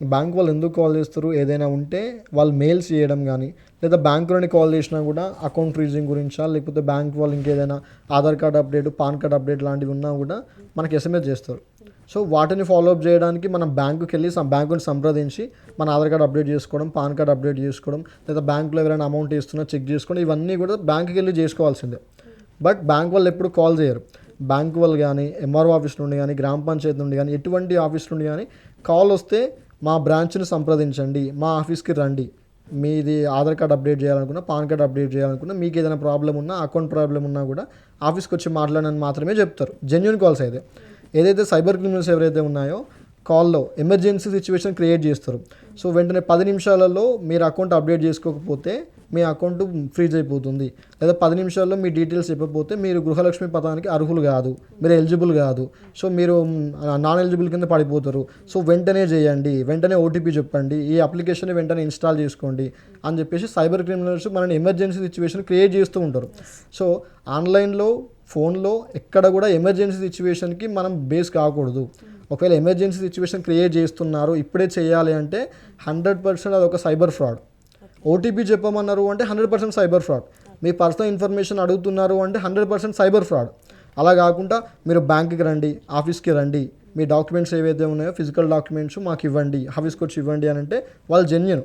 S2: బ్యాంక్ వాళ్ళు ఎందుకు కాల్ చేస్తారు? ఏదైనా ఉంటే వాళ్ళు మెయిల్స్ చేయడం కానీ లేదా బ్యాంకులోని కాల్ చేసినా కూడా అకౌంట్ ఫ్రీజింగ్ గురించా లేకపోతే బ్యాంక్ వాళ్ళు ఇంకేదైనా Aadhaar card update PAN card update లాంటివి ఉన్నా కూడా మనకి ఎస్ఎంఎస్ చేస్తారు. సో వాటిని ఫాలో అప్ చేయడానికి మనం బ్యాంకుకి వెళ్ళి బ్యాంకుని సంప్రదించి మన ఆధార్ కార్డ్ అప్డేట్ చేసుకోవడం పాన్ కార్డ్ అప్డేట్ చేసుకోవడం లేదా బ్యాంకులో ఎవరైనా అమౌంట్ ఇస్తున్నా చెక్ చేసుకోవడం ఇవన్నీ కూడా బ్యాంకుకి వెళ్ళి చేసుకోవాల్సిందే. బట్ బ్యాంక్ వాళ్ళు ఎప్పుడు కాల్ చేయరు. బ్యాంక్ వాళ్ళు కానీ ఎంఆర్ఓ ఆఫీస్ నుండి కానీ గ్రామ పంచాయతీ నుండి కానీ ఎటువంటి ఆఫీస్ నుండి కానీ కాల్ వస్తే మా బ్రాంచ్ని సంప్రదించండి మా ఆఫీస్కి రండి. మీది ఆధార్ కార్డ్ అప్డేట్ చేయాలనుకున్నా పాన్ కార్డ్ అప్డేట్ చేయాలనుకున్నా మీకు ఏదైనా ప్రాబ్లం ఉన్నా అకౌంట్ ప్రాబ్లం ఉన్నా కూడా ఆఫీస్కి వచ్చి మాట్లాడని మాత్రమే చెప్తారు. జెన్యున్ కాల్స్ అయితే. ఏదైతే సైబర్ క్రిమినల్స్ ఎవరైతే ఉన్నాయో కాల్లో ఎమర్జెన్సీ సిచ్యువేషన్ క్రియేట్ చేస్తారు. సో వెంటనే పది నిమిషాలలో మీరు అకౌంట్ అప్డేట్ చేసుకోకపోతే మీ అకౌంట్ ఫ్రీజ్ అయిపోతుంది. లేదా పది నిమిషాల్లో మీ డీటెయిల్స్ చెప్పకపోతే మీరు గృహలక్ష్మి పథకానికి అర్హులు కాదు. మీరు ఎలిజిబుల్ కాదు. సో మీరు నాన్ ఎలిజిబుల్ కింద పడిపోతారు. సో వెంటనే చేయండి. వెంటనే ఓటీపీ చెప్పండి. ఈ అప్లికేషన్ వెంటనే ఇన్స్టాల్ చేసుకోండి అని చెప్పేసి సైబర్ క్రిమినల్స్ మనని ఎమర్జెన్సీ సిచ్యువేషన్ క్రియేట్ చేస్తూ ఉంటారు. సో ఆన్లైన్లో ఫోన్లో ఎక్కడ కూడా ఎమర్జెన్సీ సిచ్యువేషన్కి మనం బేస్ కాకూడదు. ఒకవేళ ఎమర్జెన్సీ సిచ్యువేషన్ క్రియేట్ చేస్తున్నారు ఇప్పుడే చేయాలి అంటే హండ్రెడ్ పర్సెంట్ అది ఒక సైబర్ ఫ్రాడ్. ఓటీపీ చెప్పమన్నారు అంటే హండ్రెడ్ పర్సెంట్ సైబర్ ఫ్రాడ్. మీ పర్సనల్ ఇన్ఫర్మేషన్ అడుగుతున్నారు అంటే హండ్రెడ్ పర్సెంట్ సైబర్ ఫ్రాడ్. అలా కాకుండా మీరు బ్యాంక్కి రండి ఆఫీస్కి రండి మీ డాక్యుమెంట్స్ ఏవైతే ఉన్నాయో ఫిజికల్ డాక్యుమెంట్స్ మాకు ఇవ్వండి ఆఫీస్కి వచ్చి ఇవ్వండి అని అంటే వాళ్ళు జెన్యున్.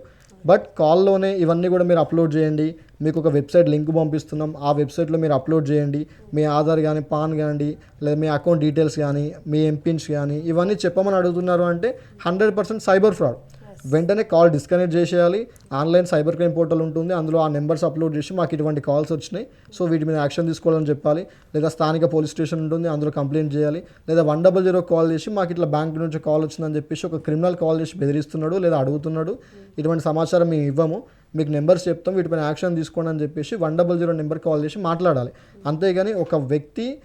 S2: బట్ కాల్లోనే ఇవన్నీ కూడా మీరు అప్లోడ్ చేయండి. మీకు ఒక వెబ్సైట్ లింక్ పంపిస్తున్నాం. ఆ వెబ్సైట్లో మీరు అప్లోడ్ చేయండి. మీ ఆధార్ కానీ పాన్ కానీ లేదా మీ అకౌంట్ డీటెయిల్స్ కానీ మీ ఎంపిన్స్ కానీ ఇవన్నీ చెప్పమని అడుగుతున్నారు అంటే హండ్రెడ్ పర్సెంట్ సైబర్ ఫ్రాడ్. వెంటనే కాల్ డిస్కనెక్ట్ చేసేయాలి. ఆన్లైన్ సైబర్ క్రైమ్ పోర్టల్ ఉంటుంది. అందులో ఆ నెంబర్స్ అప్లోడ్ చేసి మాకు ఇటువంటి కాల్స్ వచ్చినాయి. సో వీటి మీద యాక్షన్ తీసుకోవాలని చెప్పాలి. లేదా స్థానిక పోలీస్ స్టేషన్ ఉంటుంది. అందులో కంప్లైంట్ చేయాలి. లేదా వన్ డబల్ జీరో కాల్ చేసి మాకు ఇట్లా బ్యాంక్ నుంచి కాల్ వచ్చిందని చెప్పేసి ఒక క్రిమినల్ కాల్ చేసి బెదిరిస్తున్నాడు లేదా అడుగుతున్నాడు. ఇటువంటి సమాచారం మేము ఇవ్వము. మీకు నెంబర్స్ చెప్తాం. వీటిపైన యాక్షన్ తీసుకోండి అని చెప్పేసి one double zero number call చేసి మాట్లాడాలి. అంతేగాని ఒక వ్యక్తి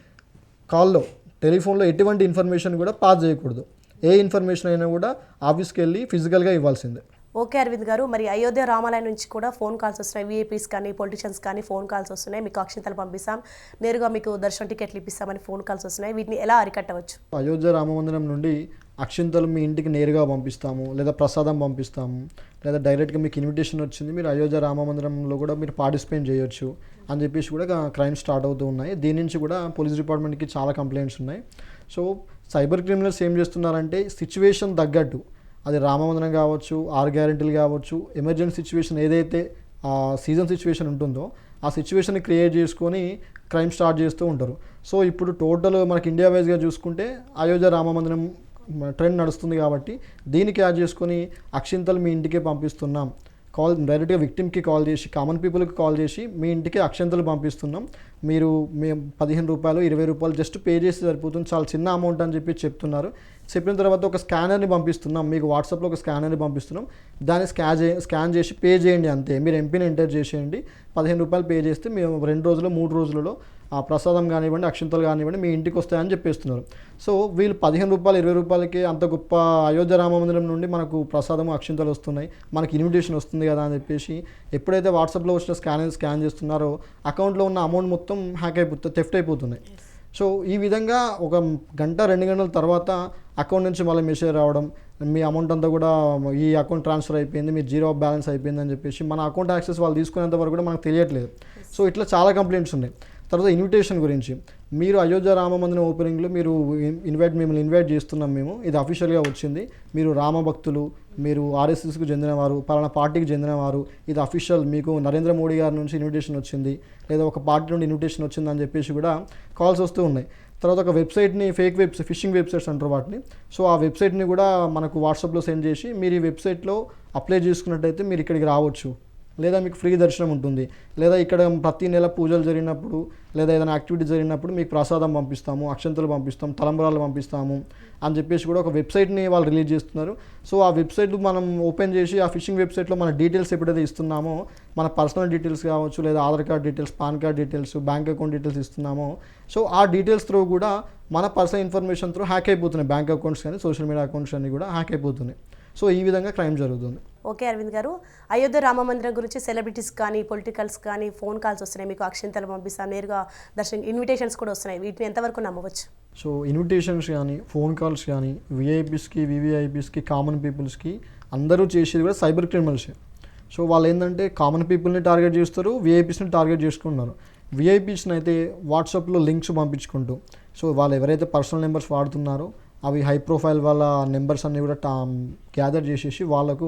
S2: కాల్లో టెలిఫోన్లో ఎటువంటి ఇన్ఫర్మేషన్ కూడా పాస్ చేయకూడదు. ఏ ఇన్ఫర్మేషన్ అయినా కూడా ఆఫీస్కి వెళ్ళి ఫిజికల్గా ఇవ్వాల్సిందే.
S1: ఓకే అరవింద్ గారు మరి అయోధ్య రామాలయం నుంచి కూడా ఫోన్ కాల్స్ వస్తున్నాయి. వీఐపీస్ కానీ పొలిటీషియన్స్ కానీ ఫోన్ కాల్స్ వస్తున్నాయి. మీకు అక్షింతలు పంపిస్తాం. నేరుగా మీకు దర్శనం టికెట్లు ఇప్పిస్తామని ఫోన్ కాల్స్ వస్తున్నాయి. వీటిని ఎలా అరికట్టవచ్చు?
S2: అయోధ్య రామమందిరం నుండి అక్షింతలు మీ ఇంటికి నేరుగా పంపిస్తాము లేదా ప్రసాదం పంపిస్తాము లేదా డైరెక్ట్గా మీకు ఇన్విటేషన్ వచ్చింది మీరు అయోధ్య రామమందిరంలో కూడా మీరు పార్టిసిపేట్ చేయొచ్చు అని చెప్పేసి కూడా క్రైమ్ స్టార్ట్ అవుతూ ఉన్నాయి. దీని నుంచి కూడా పోలీస్ డిపార్ట్మెంట్కి చాలా కంప్లైంట్స్ ఉన్నాయి. సో సైబర్ క్రిమినల్స్ ఏం చేస్తున్నారంటే సిచ్యువేషన్ తగ్గట్టు అది రామవందనం కావచ్చు ఆర్ గ్యారెంటీలు కావచ్చు ఎమర్జెన్సీ సిచ్యువేషన్ ఏదైతే సీజన్ సిచ్యువేషన్ ఉంటుందో ఆ సిచ్యువేషన్ క్రియేట్ చేసుకొని క్రైమ్ స్టార్ట్ చేస్తూ ఉంటారు. సో ఇప్పుడు టోటల్ మనకి ఇండియా వైజ్గా చూసుకుంటే అయోధ్య రామమందిరం ట్రెండ్ నడుస్తుంది కాబట్టి దీనికి యాడ్ చేసుకొని అక్షింతలు మీ ఇంటికే పంపిస్తున్నాం. కాల్ డైరెక్ట్గా విక్టిమ్కి కాల్ చేసి కామన్ పీపుల్కి కాల్ చేసి మీ ఇంటికి అక్షంతలు పంపిస్తున్నాం. మీరు మేము పదిహేను రూపాయలు ఇరవై రూపాయలు జస్ట్ పే చేసి సరిపోతుంది. చాలా చిన్న అమౌంట్ అని చెప్పి చెప్తున్నారు. చెప్పిన తర్వాత ఒక స్కానర్ని పంపిస్తున్నాం. మీకు వాట్సాప్లో ఒక స్కానర్ని పంపిస్తున్నాం. దాన్ని స్కాన్ చే స్కాన్ చేసి పే చేయండి అంతే. మీరు ఎంపీని ఎంటర్ చేసేయండి. పదిహేను రూపాయలు పే చేస్తే మేము రెండు రోజులు మూడు రోజులలో ఆ ప్రసాదం కానివ్వండి అక్షింతలు కానివ్వండి మీ ఇంటికి వస్తాయని చెప్పేస్తున్నారు. సో వీళ్ళు పదిహేను రూపాయలు ఇరవై రూపాయలకి అంత గొప్ప అయోధ్య రామ మందిరం నుండి మనకు ప్రసాదం అక్షింతలు వస్తున్నాయి. మనకి ఇన్విటేషన్ వస్తుంది కదా అని చెప్పేసి ఎప్పుడైతే వాట్సాప్లో వచ్చిన స్కాన్ స్కాన్ చేస్తున్నారో అకౌంట్లో ఉన్న అమౌంట్ మొత్తం హ్యాక్ అయిపోతుంది థెఫ్ట్ అయిపోతున్నాయి. సో ఈ విధంగా ఒక గంట రెండు గంటల తర్వాత అకౌంట్ నుంచి మళ్ళీ మెసేజ్ రావడం మీ అమౌంట్ అంతా కూడా ఈ అకౌంట్ ట్రాన్స్ఫర్ అయిపోయింది మీ జీరో బ్యాలెన్స్ అయిపోయింది అని చెప్పేసి మన అకౌంట్ యాక్సెస్ వాళ్ళు తీసుకునేంత వరకు కూడా మనకు తెలియట్లేదు. సో ఇట్లా చాలా కంప్లైంట్స్ ఉన్నాయి. తర్వాత ఇన్విటేషన్ గురించి. మీరు అయోధ్య రామ మందిరం ఓపెనింగ్లో మీరు ఇన్వైట్ మిమ్మల్ని ఇన్వైట్ చేస్తున్నాం మేము. ఇది అఫీషియల్గా వచ్చింది. మీరు రామ భక్తులు మీరు ఆర్ఎస్ఎస్కు చెందినవారు పలానా పార్టీకి చెందినవారు ఇది అఫీషియల్ మీకు నరేంద్ర మోడీ గారి నుంచి ఇన్విటేషన్ వచ్చింది. లేదా ఒక పార్టీ నుండి ఇన్విటేషన్ వచ్చింది అని చెప్పేసి కూడా కాల్స్ వస్తూ ఉన్నాయి. తర్వాత ఒక వెబ్సైట్ని ఫేక్ వెబ్స్ ఫిషింగ్ వెబ్సైట్స్ అంటారు వాటిని. సో ఆ వెబ్సైట్ని కూడా మనకు వాట్సాప్లో సెండ్ చేసి మీరు ఈ వెబ్సైట్లో అప్లై చేసుకున్నట్టయితే మీరు ఇక్కడికి రావచ్చు. లేదా మీకు ఫ్రీ దర్శనం ఉంటుంది. లేదా ఇక్కడ ప్రతి నెల పూజలు జరిగినప్పుడు లేదా ఏదైనా యాక్టివిటీ జరిగినప్పుడు మీకు ప్రసాదం పంపిస్తాము అక్షంతలు పంపిస్తాం తలంబరాలు పంపిస్తాము అని చెప్పేసి కూడా ఒక వెబ్సైట్ని వాళ్ళు రిలీజ్ చేస్తున్నారు. సో ఆ వెబ్సైట్ మనం ఓపెన్ చేసి ఆ ఫిషింగ్ వెబ్సైట్లో మన డీటెయిల్స్ ఎప్పుడైతే ఇస్తున్నామో మన పర్సనల్ డీటెయిల్స్ కావచ్చు లేదా Aadhaar card details PAN card details bank account details ఇస్తున్నామో so ఆ డీటెయిల్స్ త్రూ కూడా మన పర్సనల్ ఇన్ఫర్మేషన్ త్రూ హ్యాక్ అయిపోతున్నాయి. బ్యాంక్ అకౌంట్స్ కానీ సోషల్ మీడియా అకౌంట్స్ అన్నీ కూడా హ్యాక్ అయిపోతున్నాయి. సో ఈ విధంగా క్రైమ్ జరుగుతుంది.
S1: ఓకే అరవింద్ గారు. అయోధ్య రామ మందిరం గురించి సెలబ్రిటీస్ కానీ పొలిటికల్స్ కానీ ఫోన్ కాల్స్ వస్తున్నాయి. మీకు అక్షంతలు పంపిస్తాం నేరుగా దర్శనం ఇన్విటేషన్స్ కూడా వస్తున్నాయి. వీటిని ఎంతవరకు నమ్మవచ్చు?
S2: సో ఇన్విటేషన్స్ కానీ ఫోన్ కాల్స్ కానీ విఐపీస్కి వివిఐపీస్కి కామన్ పీపుల్స్కి అందరూ చేసేది కూడా సైబర్ క్రిమినల్సే సో వాళ్ళు ఏంటంటే కామన్ పీపుల్ని టార్గెట్ చేస్తారు విఐపీస్ని టార్గెట్ చేసుకుంటున్నారు. విఐపీస్ని అయితే వాట్సాప్లో లింక్స్ పంపించుకుంటూ సో వాళ్ళు ఎవరైతే పర్సనల్ నెంబర్స్ వాడుతున్నారో అవి హై ప్రొఫైల్ వాళ్ళ నెంబర్స్ అన్ని కూడా టా గ్యాదర్ um, చేసేసి వాళ్ళకు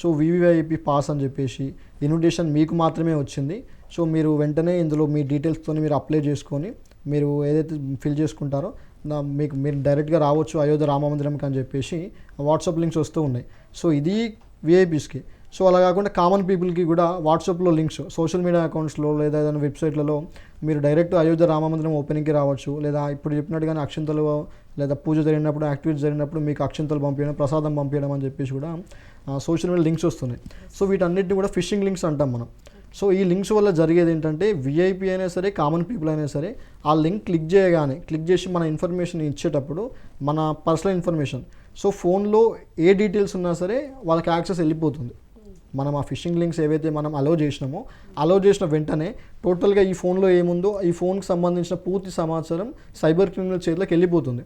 S2: సో వివిఐపి పాస్ అని చెప్పేసి ఇన్విటేషన్ మీకు మాత్రమే వచ్చింది. సో మీరు వెంటనే ఇందులో మీ డీటెయిల్స్తో మీరు అప్లై చేసుకొని మీరు ఏదైతే ఫిల్ చేసుకుంటారో మీకు మీరు డైరెక్ట్గా రావచ్చు అయోధ్య రామ మందిరంకి అని చెప్పేసి వాట్సాప్ లింక్స్ వస్తూ ఉన్నాయి. సో ఇది విఐపీస్కి సో అలా కాకుండా కామన్ పీపుల్కి కూడా వాట్సాప్లో లింక్స్ సోషల్ మీడియా అకౌంట్స్లో లేదా ఏదైనా వెబ్సైట్లలో మీరు డైరెక్ట్ అయోధ్య రామమందిరం ఓపెనింగ్కి రావచ్చు. లేదా ఇప్పుడు చెప్పినట్టుగానే అక్షంతలు లేదా పూజ జరిగినప్పుడు యాక్టివిటీస్ జరిగినప్పుడు మీకు అక్షంతలు పంపించడం ప్రసాదం పంపించడం అని చెప్పేసి కూడా సోషల్ మీడియా లింక్స్ వస్తున్నాయి. సో వీటన్నిటిని కూడా ఫిషింగ్ లింక్స్ అంటాం మనం. సో ఈ లింక్స్ వల్ల జరిగేది ఏంటంటే విఐపీ అయినా సరే కామన్ పీపుల్ అయినా సరే ఆ లింక్ క్లిక్ చేయగానే క్లిక్ చేసి మన ఇన్ఫర్మేషన్ ఇచ్చేటప్పుడు మన పర్సనల్ ఇన్ఫర్మేషన్ సో ఫోన్లో ఏ డీటెయిల్స్ ఉన్నా సరే వాళ్ళకి యాక్సెస్ వెళ్ళిపోతుంది. మనం ఆ ఫిషింగ్ లింక్స్ ఏవైతే మనం అలో చేసినామో అలో చేసిన వెంటనే టోటల్గా ఈ ఫోన్లో ఏముందో ఈ ఫోన్కి సంబంధించిన పూర్తి సమాచారం సైబర్ క్రిమినల్ చేతిలోకి వెళ్ళిపోతుంది.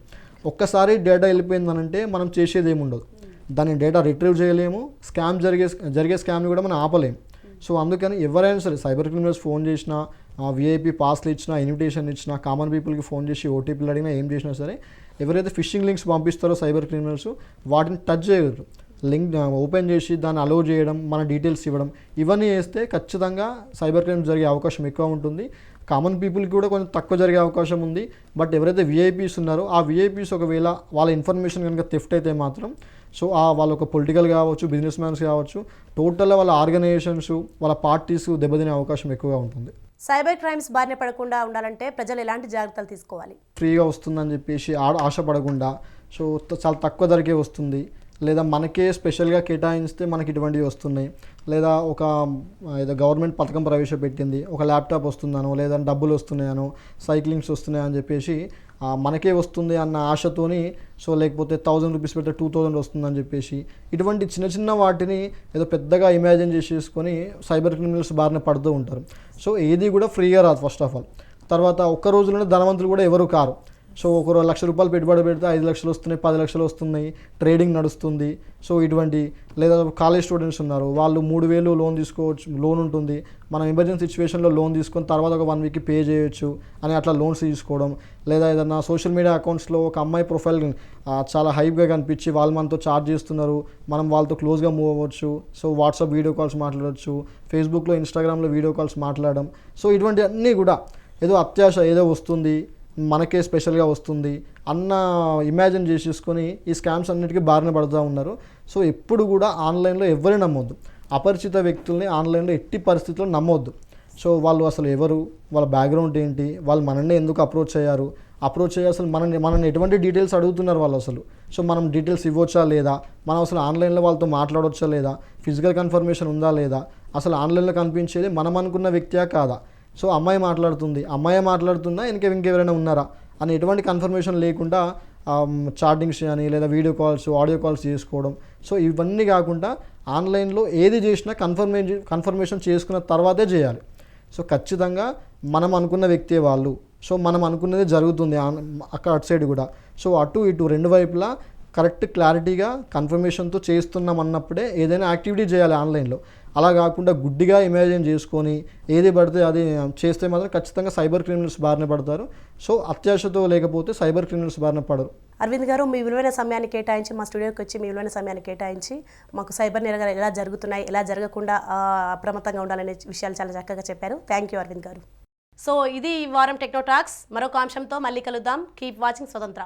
S2: ఒక్కసారి డేటా వెళ్ళిపోయిందనంటే మనం చేసేది ఏముండదు. దాని డేటా రిట్రీవ్ చేయలేము స్కామ్ జరిగే జరిగే స్కామ్ని కూడా మనం ఆపలేము. సో అందుకని ఎవరైనా సరే సైబర్ క్రిమినల్స్ ఫోన్ చేసినా విఐపీ పాస్లు ఇచ్చినా ఇన్విటేషన్ ఇచ్చినా కామన్ పీపుల్కి ఫోన్ చేసి ఓటీపీలు అడిగినా ఏం చేసినా సరే ఎవరైతే ఫిషింగ్ లింక్స్ పంపిస్తారో సైబర్ క్రిమినల్స్ వాటిని టచ్ చేయగలరు. లింక్ ఓపెన్ చేసి దాన్ని అలౌ చేయడం మన డీటెయిల్స్ ఇవ్వడం ఇవన్నీ చేస్తే ఖచ్చితంగా సైబర్ క్రైమ్ జరిగే అవకాశం ఎక్కువ ఉంటుంది. కామన్ పీపుల్కి కూడా కొంచెం తక్కువ జరిగే అవకాశం ఉంది. బట్ ఎవరైతే విఐపీస్ ఉన్నారో ఆ విఐపీస్ ఒకవేళ వాళ్ళ ఇన్ఫర్మేషన్ కనుక థెఫ్ట్ అయితే మాత్రం సో ఆ వాళ్ళ ఒక పొలిటికల్ కావచ్చు బిజినెస్ మ్యాన్స్ కావచ్చు టోటల్గా వాళ్ళ ఆర్గనైజేషన్స్ వాళ్ళ పార్టీస్ దెబ్బతినే అవకాశం ఎక్కువగా ఉంటుంది.
S1: సైబర్ క్రైమ్స్ బారిన పడకుండా ఉండాలంటే ప్రజలు ఎలాంటి జాగ్రత్తలు తీసుకోవాలి?
S2: ఫ్రీగా వస్తుందని చెప్పేసి ఆశపడకుండా సో చాలా తక్కువ ధరకే వస్తుంది. లేదా మనకే స్పెషల్గా కేటాయిస్తే మనకి ఇటువంటివి వస్తున్నాయి. లేదా ఒక ఏదో గవర్నమెంట్ పథకం ప్రవేశపెట్టింది ఒక ల్యాప్టాప్ వస్తుందనో లేదా డబ్బులు వస్తున్నాయనో సైక్లింగ్స్ వస్తున్నాయని చెప్పేసి మనకే వస్తుంది అన్న ఆశతోని సో లేకపోతే థౌజండ్ రూపీస్ పెడితే టూ థౌజండ్ వస్తుందని చెప్పేసి ఇటువంటి చిన్న చిన్న వాటిని ఏదో పెద్దగా ఇమాజిన్ చేసేసుకొని సైబర్ క్రిమినల్స్ బారిన పడుతూ ఉంటారు. సో ఏది కూడా ఫ్రీగా రాదు ఫస్ట్ ఆఫ్ ఆల్ తర్వాత ఒక్క రోజులోనే ధనవంతులు కూడా ఎవరు కారు. సో ఒక లక్ష రూపాయలు పెట్టుబడి పెడితే ఐదు లక్షలు వస్తున్నాయి పది లక్షలు వస్తున్నాయి ట్రేడింగ్ నడుస్తుంది. సో ఇటువంటి లేదా కాలేజ్ స్టూడెంట్స్ ఉన్నారు వాళ్ళు మూడు వేలు లోన్ తీసుకోవచ్చు లోన్ ఉంటుంది. మనం ఎమర్జెన్సీ సిచ్యువేషన్లో లోన్ తీసుకొని తర్వాత ఒక వన్ వీక్కి పే చేయొచ్చు అని అట్లా లోన్స్ తీసుకోవడం. లేదా ఏదైనా సోషల్ మీడియా అకౌంట్స్లో ఒక అమ్మాయి ప్రొఫైల్ చాలా హైప్గా కనిపించి వాళ్ళు మనతో చార్జ్ చేస్తున్నారు. మనం వాళ్ళతో క్లోజ్గా మూవ్ అవ్వచ్చు. సో వాట్సాప్ వీడియో కాల్స్ మాట్లాడవచ్చు ఫేస్బుక్లో ఇన్స్టాగ్రామ్లో వీడియో కాల్స్ మాట్లాడడం. సో ఇటువంటి అన్నీ కూడా ఏదో అత్యాశ ఏదో వస్తుంది. మనకే స్పెషల్గా వస్తుంది అన్న ఇమాజిన్ చేసేసుకొని ఈ స్కామ్స్ అన్నిటికీ బారిన పడుతూ ఉన్నారు. సో ఎప్పుడు కూడా ఆన్లైన్లో ఎవరిని నమ్మొద్దు. అపరిచిత వ్యక్తుల్ని ఆన్లైన్లో ఎట్టి పరిస్థితుల్లో నమ్మొద్దు. సో వాళ్ళు అసలు ఎవరు? వాళ్ళ బ్యాక్గ్రౌండ్ ఏంటి? వాళ్ళు మనల్ని ఎందుకు అప్రోచ్ అయ్యారు? అప్రోచ్ అయ్యి అసలు మనల్ని మనల్ని ఎటువంటి డీటెయిల్స్ అడుగుతున్నారు వాళ్ళు అసలు? సో మనం డీటెయిల్స్ ఇవ్వచ్చా లేదా? మనం అసలు ఆన్లైన్లో వాళ్ళతో మాట్లాడవచ్చా లేదా? ఫిజికల్ కన్ఫర్మేషన్ ఉందా లేదా? అసలు ఆన్లైన్లో కనిపించేది మనం అనుకున్న వ్యక్తియా కాదా? సో అమ్మాయి మాట్లాడుతుంది. అమ్మాయి మాట్లాడుతుందా? ఇంకా ఇంకెవరైనా ఉన్నారా? అని ఎటువంటి కన్ఫర్మేషన్ లేకుండా చాటింగ్స్ కానీ లేదా వీడియో కాల్స్ ఆడియో కాల్స్ చేసుకోవడం. సో ఇవన్నీ కాకుండా ఆన్లైన్లో ఏది చేసినా కన్ఫర్మేషన్ కన్ఫర్మేషన్ చేసుకున్న తర్వాతే చేయాలి. సో ఖచ్చితంగా మనం అనుకున్న వ్యక్తే వాళ్ళు. సో మనం అనుకున్నదే జరుగుతుంది అక్కడ అటు సైడ్ కూడా. సో అటు ఇటు రెండు వైపులా కరెక్ట్ క్లారిటీగా కన్ఫర్మేషన్తో చేస్తున్నాం అన్నప్పుడే ఏదైనా యాక్టివిటీ చేయాలి ఆన్లైన్లో అలా కాకుండా గుడ్డిగా ఇమాజిన్ చేసుకొని ఏది పడితే అది చేస్తే మాత్రం ఖచ్చితంగా సైబర్ క్రిమినల్స్ బారిన పడతారు. సో అత్యాశతో లేకపోతే సైబర్ క్రిమినల్స్ బారిన పడరు.
S1: అరవింద్ గారు మీ విలువైన సమయాన్ని కేటాయించి మా స్టూడియోకి వచ్చి మీ విలువైన సమయాన్ని కేటాయించి మాకు సైబర్ నేరగాలు ఎలా జరుగుతున్నాయి ఎలా జరగకుండా అప్రమత్తంగా ఉండాలనే విషయాలు చాలా చక్కగా చెప్పారు. థ్యాంక్ యూ అరవింద్ గారు. సో ఇది ఈ వారం టెక్నోటాక్స్ మరొక అంశంతో మళ్ళీ కలుద్దాం. కీప్ వాచింగ్ స్వతంత్ర.